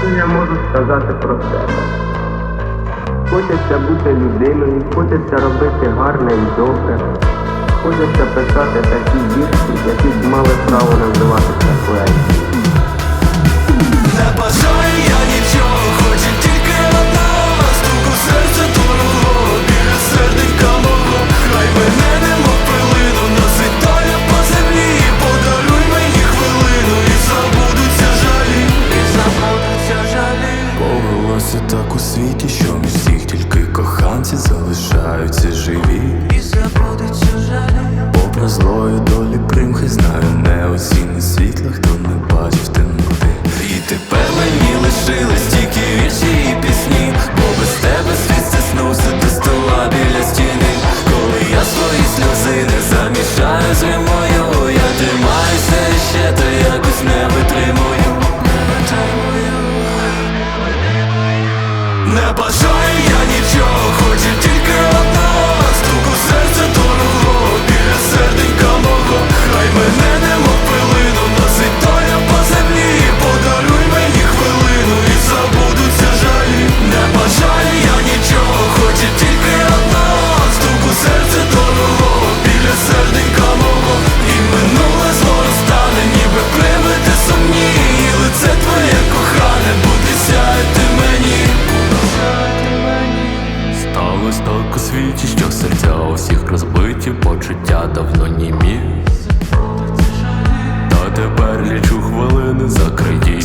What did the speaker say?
Що я можу сказати про себе? Хочеться бути людиною, хочеться робити гарне і добре, хочеться писати такі вірші, які б мали право називатися поезією. Повелося так у світі, що ми всіх тільки коханці залишаються живі. не бажаю листок у світі, що серця усіх розбиті, почуття давно німі Та тепер лічу хвилини, закриті.